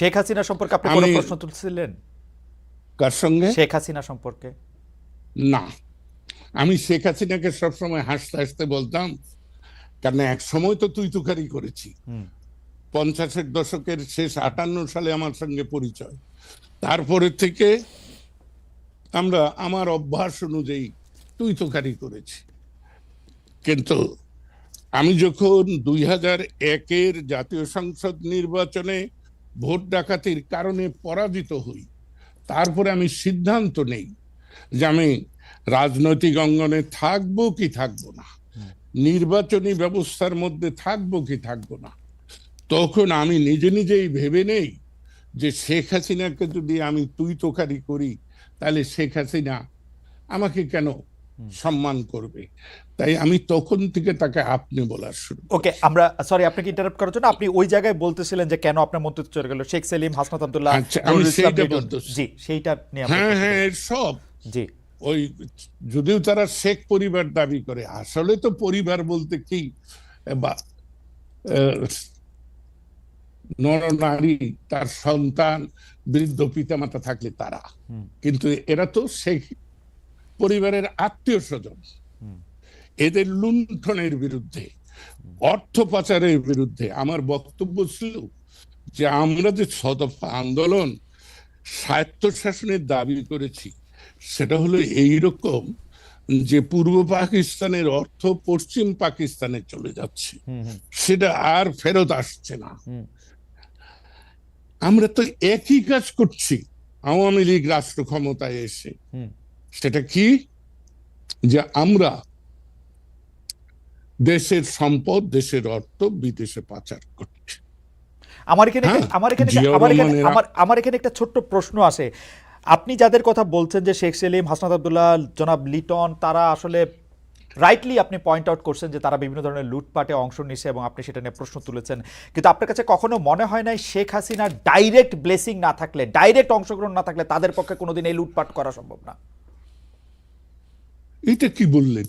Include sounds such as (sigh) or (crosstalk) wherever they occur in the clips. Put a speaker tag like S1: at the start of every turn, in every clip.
S1: শেখ হাসিনা সম্পর্কে আপনি কোনো প্রশ্ন তুলছিলেন?
S2: কার সঙ্গে?
S1: শেখ হাসিনা সম্পর্কে।
S2: না। আমি শেখ হাসিনাকে সবসময় হাসতে হাসতে বলতাম কারণ এক সময় তো তুই তুকারি করেছি। পঞ্চাশের দশকের শেষ আটান্ন সালে আমার সঙ্গে পরিচয়। তারপরে থেকে আমরা আমার অভ্যাস অনুযায়ী তুই তুকারি করেছি। কিন্তু আমি যখন দুই হাজার একের জাতীয় সংসদ নির্বাচনে ভোট ডাকাতির কারণে পরাজিত হই। তারপরে আমি সিদ্ধান্ত নেই যে আমি রাজনৈতিক অঙ্গনে থাকব কি থাকব না। নির্বাচনী ব্যবস্থার মধ্যে থাকব কি থাকব না। তখন আমি নিজে নিজেই ভেবে নেই যে শেখ হাসিনাকে যদি আমি তুই তোকারি করি, তাহলে শেখ হাসিনা আমাকে কেন সম্মান করবে। তাই আমি তখন থেকে তাকে আপনি বলার শুরু
S1: ওকে আমরা সরি আপনাকে ইন্টারাপ্ট করার জন্য আপনি ওই জায়গায় বলতেছিলেন যে কেন আপনার মন্তব্য চলে গেল? শেখ সেলিম হাসনাত আব্দুল্লাহ
S2: আচ্ছা, আমি সেইটা বলতেছি।
S1: জি সেইটা নিয়ে
S2: হ্যাঁ হ্যাঁ সব
S1: জি।
S2: ওই যদিও তারা শেখ পরিবার দাবি করে আসলে তো পরিবার বলতে কি? বা নরনারী তার সন্তান বৃদ্ধ পিতামাতা থাকলে তারা। কিন্তু এরা তো শেখ পরিবারের আত্মীয় স্বজন। এদের লুণ্ঠনের বিরুদ্ধে অর্থ পাচারের বিরুদ্ধে আমার বক্তব্য ছিল যে আমরা যে ছদফা আন্দোলন স্বায়ত্তশাসনের দাবি করেছি সেটা হলো এই রকম যে পূর্ব পাকিস্তানের অর্থ পশ্চিম পাকিস্তানে চলে যাচ্ছে। সেটা আর ফেরত আসছে না। আমরা তো একই কাজ করছি আওয়ামী লীগ রাষ্ট্র ক্ষমতায় এসে। সেটা কি? যে আমরা দেশের সম্পদ দেশের অর্থ বিদেশে পাচার করছি।
S1: আমার এখানে
S2: হ্যাঁ,
S1: আমার এখানে আমার এখানে আমার আমার এখানে একটা ছোট্ট প্রশ্ন আসে আপনি যাদের কথা বলছেন যে শেখ সেলিম হাসনাত আব্দুল্লাহ জনাব লিটন তারা আসলে রাইটলি আপনি পয়েন্ট আউট করছেন যে তারা বিভিন্ন ধরনের লুটপাটে অংশ নিছে এবং আপনি সেটা নিয়ে প্রশ্ন তুলেছেন। কিন্তু আপনার কাছে কখনো মনে হয় নাই শেখ হাসিনার ডাইরেক্ট ব্লেসিং না থাকলে ডাইরেক্ট অংশগ্রহণ না থাকলে তাদের পক্ষে কোনোদিন এই লুটপাট করা সম্ভব না?
S2: এটা কি বললেন?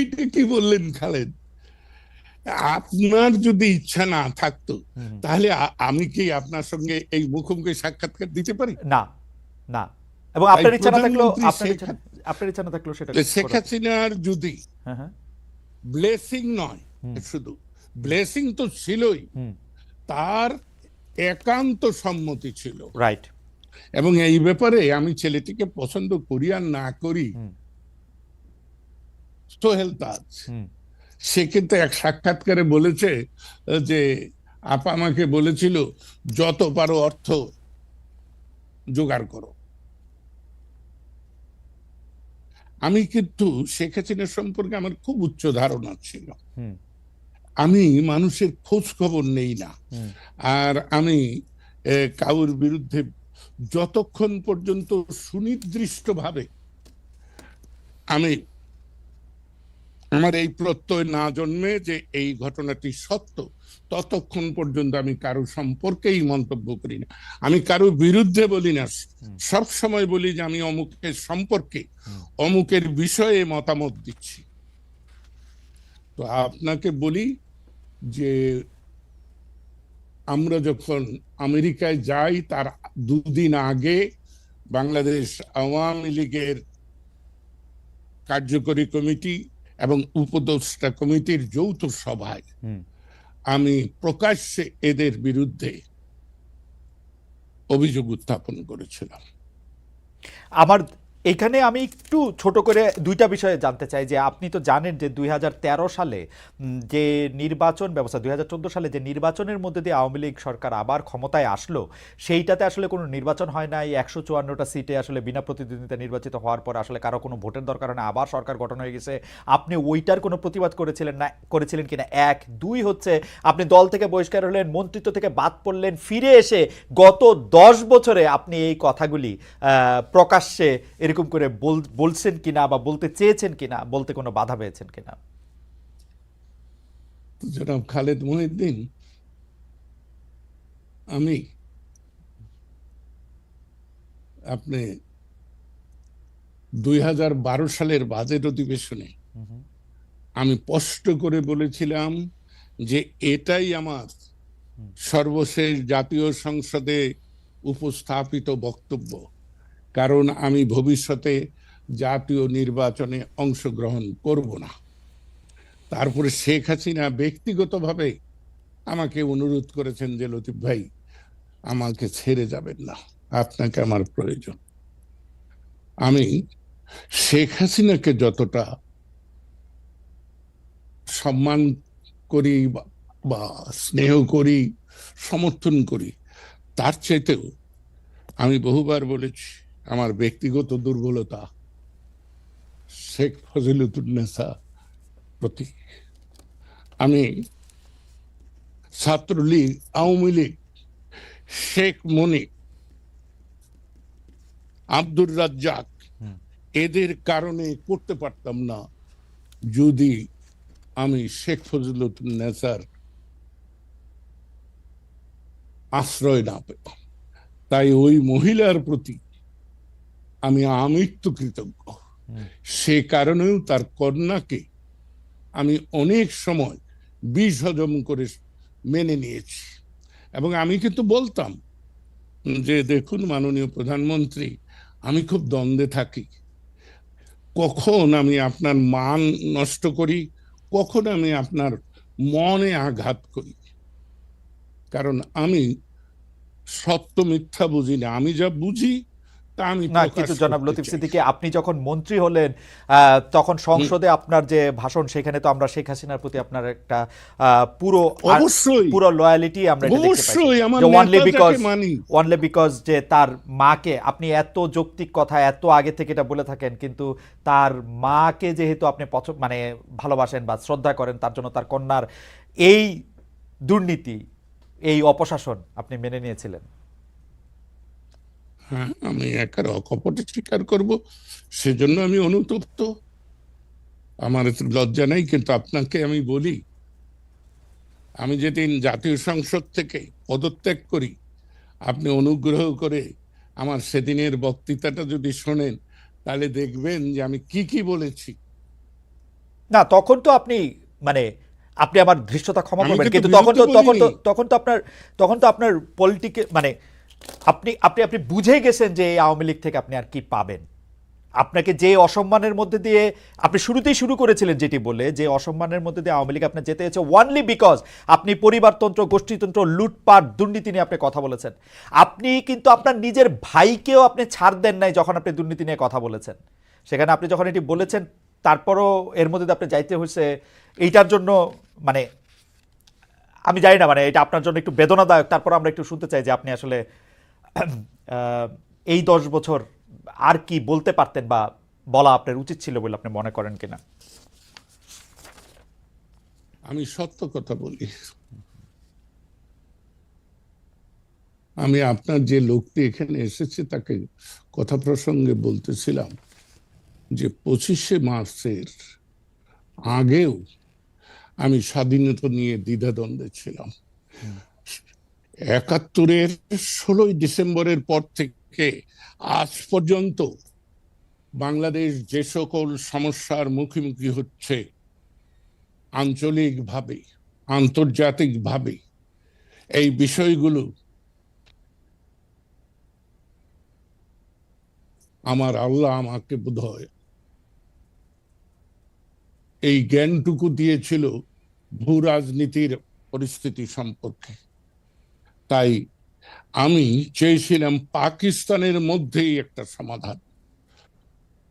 S2: এটা কি বললেন খালেদ? আপনার যদি ইচ্ছা না থাকতো তাহলে আমি কি আপনার সঙ্গে এই মুখোমুখি সাক্ষাৎকার দিতে পারি?
S1: না না। এবং আপনার ইচ্ছা না থাকলেও আপনার ইচ্ছা আপনার ইচ্ছা না থাকলেও সেটা
S2: শেখ হাসিনার যদি
S1: হ্যাঁ হ্যাঁ।
S2: ব্লেসিং নয় শুধু ব্লেসিং তো ছিলই তার একান্ত সম্মতি ছিল।
S1: রাইট
S2: এবং এই ব্যাপারে আমি ছেলেটিকে পছন্দ করি আর না করি। সোহেল তাজ সে কিন্তু এক সাক্ষাৎকারে বলেছে যে আপা আমাকে বলেছিল যত পারো অর্থ জোগাড় করো। আমি কিন্তু শেখ হাসিনা সম্পর্কে আমার খুব উচ্চ ধারণা ছিল। আমি মানুষের খোঁজ খবর নেই না। আর আমি কাউর বিরুদ্ধে যতক্ষণ পর্যন্ত সুনির্দিষ্টভাবে আমি আমার এই প্রত্যয় না জন্মে যে এই ঘটনাটি সত্য ততক্ষণ পর্যন্ত আমি কারও সম্পর্কেই মন্তব্য করি না। আমি কারও বিরুদ্ধে বলি না। সব সময় বলি যে আমি অমুকের সম্পর্কে অমুকের বিষয়ে মতামত দিচ্ছি। তো আপনাকে বলি যে আমরা যখন আমেরিকায় যাই তার দুদিন আগে বাংলাদেশ আওয়ামী লীগের কার্যকরী কমিটি এবং উপদেষ্টা কমিটির যৌথ সভায় আমি প্রকাশ্যে এদের বিরুদ্ধে অভিযোগ উত্থাপন করেছিলাম।
S1: আমার এখানে আমি একটু ছোট করে দুইটা বিষয়ে জানতে চাই যে আপনি তো জানেন যে দুই হাজার তেরো সালে যে নির্বাচন ব্যবস্থা, দুই হাজার চোদ্দ সালে যে নির্বাচনের মধ্যে দিয়ে আওয়ামী লীগ সরকার আবার ক্ষমতায় আসলো, সেইটাতে আসলে কোনো নির্বাচন হয় নাই, একশো চুয়ান্নটা সিটে আসলে বিনা প্রতিদ্বন্দ্বিতা নির্বাচিত হওয়ার পর আসলে কারও কোনো ভোটের দরকার না, আবার সরকার গঠন হয়ে গেছে। আপনি ওইটার কোনো প্রতিবাদ করেছিলেন না, করেছিলেন কিনা? এক। দুই হচ্ছে, আপনি দল থেকে বহিষ্কার হলেন, মন্ত্রিত্ব থেকে বাদ পড়লেন, ফিরে এসে গত দশ বছরে আপনি এই কথাগুলি প্রকাশ্যে এরকম করে বল- বলছেন কিনা বা বলতে চেয়েছেন কিনা বলতে কোনো বাধা পেয়েছেন কিনা?
S2: জনাব খালেদ মহিউদ্দিন আমি আপনি দুই সালের বাজেট অধিবেশনে আমি স্পষ্ট করে বলেছিলাম যে এটাই আমার সর্বশেষ জাতীয় সংসদে উপস্থাপিত বক্তব্য। কারণ আমি ভবিষ্যতে জাতীয় নির্বাচনে অংশগ্রহণ করব না। তারপরে শেখ হাসিনা ব্যক্তিগতভাবে আমাকে অনুরোধ করেছেন যে, লতিফ ভাই, আমাকে ছেড়ে যাবেন না। আপনাকে আমার প্রয়োজন। আমি শেখ হাসিনাকে যতটা সম্মান করি বা- স্নেহ করি, সমর্থন করি, তার চাইতেও আমি বহুবার বলেছি আমার ব্যক্তিগত দুর্বলতা শেখ ফজিলুদ্দিনেসা প্রতি আমি ছাত্রলীগ আওয়ামী লীগ শেখ মনি আব্দুর রাজ্জাক এদের কারণে করতে পারতাম না যদি আমি শেখ ফজলুদ্দিন নেসার আশ্রয় না পেতাম। তাই ওই মহিলার প্রতি আমি আমৃত্যু কৃতজ্ঞ। সে কারণেও তার কন্যাকে আমি অনেক সময় বিষ হজম করে মেনে নিয়েছি। এবং আমি কিন্তু বলতাম যে দেখুন মাননীয় প্রধানমন্ত্রী আমি খুব দ্বন্দ্বে থাকি। কখন আমি আপনার মান নষ্ট করি? কখন আমি আপনার মনে আঘাত করি? কারণ আমি সত্য মিথ্যা বুঝি না। আমি যা বুঝি তা আমি
S1: না কিন্তু জনাব লতিফ। সিদ্দিকী আপনি যখন মন্ত্রী হলেন আহ, তখন সংসদে আপনার যে ভাষণ সেখানে তো আমরা শেখ হাসিনার প্রতি আপনার একটা আহ, পুরো
S2: অবশ্যই।
S1: পুরো লয়ালিটি আমরা এটা দেখতে
S2: অবশ্যই আমার
S1: পাই ওনলি বিকজ
S2: যাকে
S1: বিকজ যে তার মাকে আপনি এত যৌক্তিক কথা এত আগে থেকে এটা বলে থাকেন কিন্তু তার মাকে যেহেতু আপনি মানে ভালোবাসেন বা শ্রদ্ধা করেন তার জন্য তার কন্যার এই দুর্নীতি এই অপশাসন আপনি মেনে নিয়েছিলেন।
S2: হ্যাঁ আমি একার অকপটে স্বীকার করব সেজন্য আমি অনুতপ্ত। আমার এতে লজ্জা নেই কিন্তু আপনাকে আমি বলি আমি যেদিন জাতীয় সংসদ থেকে পদত্যাগ করি আপনি অনুগ্রহ করে আমার সেদিনের বক্তৃতাটা যদি শোনেন তাহলে দেখবেন যে আমি কি কি বলেছি।
S1: না তখন তো আপনি মানে আপনি আমার ধৃষ্টতা ক্ষমা করবেন
S2: কিন্তু
S1: তখন তো তখন তো তখন তো আপনার তখন তো আপনার পলিটিকে মানে আপনি আপনি আপনি বুঝে গেছেন যে এই আওয়ামী লীগ থেকে আপনি আর কি পাবেন। আপনাকে যে অসম্মানের মধ্যে দিয়ে, আপনি শুরুতেই শুরু করেছিলেন যেটি বলে যে অসম্মানের মধ্যে দিয়ে আওয়ামী লীগ আপনার যেতে হয়েছে ওয়ানলি বিকজ আপনি পরিবারতন্ত্র, গোষ্ঠীতন্ত্র, লুটপাট, দুর্নীতি নিয়ে আপনি কথা বলেছেন। আপনি কিন্তু আপনার নিজের ভাইকেও আপনি ছাড় দেন নাই যখন আপনি দুর্নীতি নিয়ে কথা বলেছেন। সেখানে আপনি যখন এটি বলেছেন, তারপরও এর মধ্যে আপনি যাইতে হয়েছে এইটার জন্য মানে আমি জানি না মানে এটা আপনার জন্য একটু বেদনাদায়ক তারপর আমরা একটু শুনতে চাই যে আপনি আসলে (coughs) এই দশ বছর আর কি বলতে পারতেন বা বলা আপনার উচিত ছিল বলে আপনি মনে করেন কিনা?
S2: আমি সত্য কথা বলি। আমি আপনার যে লোকটি এখানে এসেছে তাকে কথা প্রসঙ্গে বলতেছিলাম যে পঁচিশে মার্চের আগেও আমি স্বাধীনতা নিয়ে দ্বিধাদ্বন্দ্বে ছিলাম। একাত্তরের ষোলোই ডিসেম্বরের পর থেকে আজ পর্যন্ত বাংলাদেশ যে সকল সমস্যার মুখোমুখি হচ্ছে, আঞ্চলিকভাবে, আন্তর্জাতিকভাবে, এই বিষয়গুলো আমার আল্লাহ আমাকে বোধহয় এই জ্ঞানটুকু দিয়েছিল ভূ রাজনীতির পরিস্থিতি সম্পর্কে। তাই আমি চেয়েছিলাম পাকিস্তানের মধ্যেই একটা সমাধান।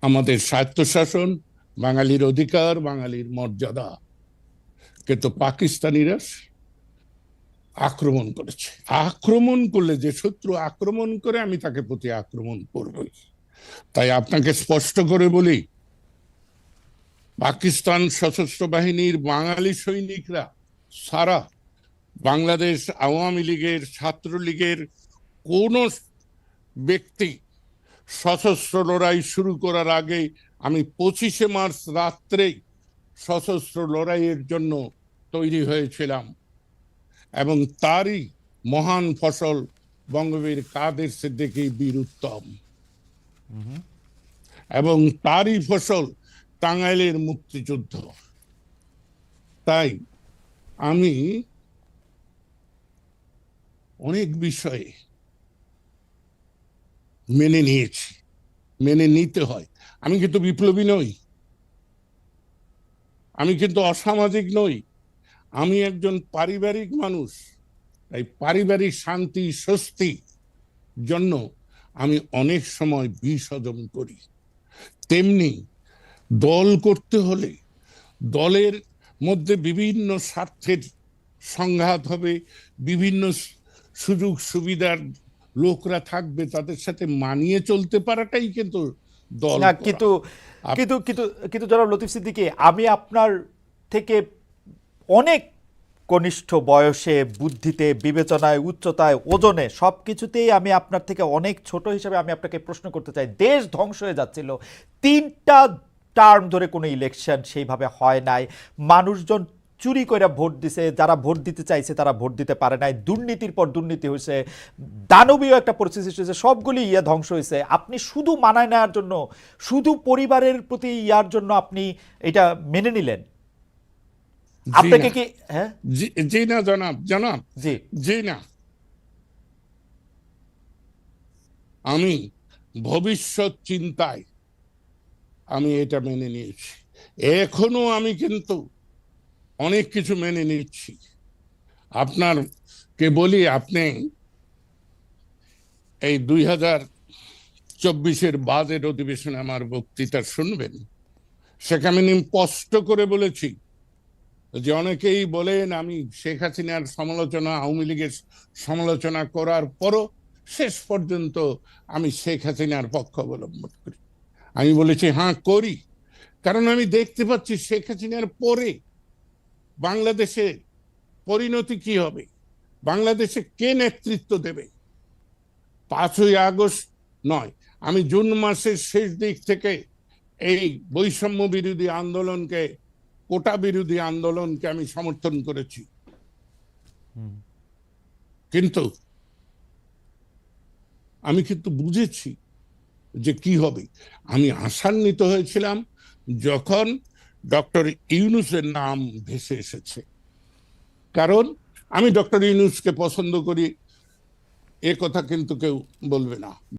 S2: আমাদের স্বায়ত্তশাসন, বাঙালির অধিকার, বাঙালির মর্যাদা। কিন্তু পাকিস্তানিরা আক্রমণ করেছে। আক্রমণ করলে যে শত্রু আক্রমণ করে, আমি তাকে প্রতি আক্রমণ করবই। তাই আপনাকে স্পষ্ট করে বলি, পাকিস্তান সশস্ত্র বাহিনীর বাঙালি সৈনিকরা সারা বাংলাদেশ আওয়ামী লীগের ছাত্রলীগের কোন ব্যক্তি সশস্ত্র লড়াই শুরু করার আগে আমি পঁচিশে মার্চ রাত্রেই সশস্ত্র লড়াইয়ের জন্য তৈরি হয়েছিলাম এবং তারই মহান ফসল বঙ্গবীর কাদের সিদ্দিকী বীর উত্তম। এবং তারই ফসল টাঙ্গাইলের মুক্তিযুদ্ধ। তাই আমি অনেক বিষয়ে মেনে নিয়েছি, মেনে নিতে হয়। আমি কিন্তু বিপ্লবী নই। আমি কিন্তু অসামাজিক নই। আমি একজন পারিবারিক মানুষ। তাই পারিবারিক শান্তি, স্বস্তি জন্য আমি অনেক সময় বিষ করি। তেমনি দল করতে হলে দলের মধ্যে বিভিন্ন স্বার্থের সংঘাত হবে, বিভিন্ন সুযোগ সুবিধার লোকরা থাকবে তাদের সাথে মানিয়ে চলতে পারাটাই কিন্তু দল
S1: কিন্তু কিন্তু কিন্তু কিন্তু জনাব লতিফ সিদ্দিকী আমি আপনার থেকে অনেক কনিষ্ঠ বয়সে বুদ্ধিতে বিবেচনায় উচ্চতায় ওজনে সব কিছুতেই আমি আপনার থেকে অনেক ছোট হিসেবে আমি আপনাকে প্রশ্ন করতে চাই। দেশ ধ্বংস হয়ে যাচ্ছিল। তিনটা টার্ম ধরে কোনো ইলেকশন সেইভাবে হয় নাই। মানুষজন চুরি করে ভোট দিছে যারা ভোট দিতে চাইছে তারা ভোট দিতে পারে নাই। দুর্নীতির পর দুর্নীতি হয়েছে দানবীয় একটা পরিস্থিতি সৃষ্টি হয়েছে সবগুলি ইয়া ধ্বংস হয়েছে আপনি শুধু মানায় নেওয়ার জন্য শুধু পরিবারের প্রতি ইয়ার জন্য আপনি এটা মেনে নিলেন। আপনাকে কি হ্যাঁ?
S2: জি না জনাব জনাব।
S1: জি।
S2: জি না। আমি ভবিষ্যৎ চিন্তায় আমি এটা মেনে নিয়েছি। এখনও আমি কিন্তু অনেক কিছু মেনে নিচ্ছি। আপনার কে বলি, আপনি এই দুই হাজার চব্বিশের বাজেট অধিবেশনে আমার বক্তৃতা শুনবেন। সেখানে আমি স্পষ্ট করে বলেছি যে অনেকেই বলেন, আমি শেখ হাসিনার সমালোচনা, আওয়ামী লীগের সমালোচনা করার পরও শেষ পর্যন্ত আমি শেখ হাসিনার পক্ষ অবলম্বন করি। আমি বলেছি হ্যাঁ করি। কারণ আমি দেখতে পাচ্ছি শেখ হাসিনার পরে বাংলাদেশে পরিণতি কি হবে? বাংলাদেশে কে নেতৃত্ব দেবে? পাঁচই আগস্ট নয় আমি জুন মাসের শেষ দিক থেকে এই বৈষম্য বিরোধী আন্দোলনকে কোটা বিরোধী আন্দোলনকে আমি সমর্থন করেছি। কিন্তু আমি কিন্তু বুঝেছি যে কি হবে। আমি আশান্বিত হয়েছিলাম যখন ডক্টর ইউনুসের নাম ভেসে এসেছে। কারণ আমি ডক্টর ইউনুসকে পছন্দ করি, এ কথা কিন্তু কেউ বলবে না।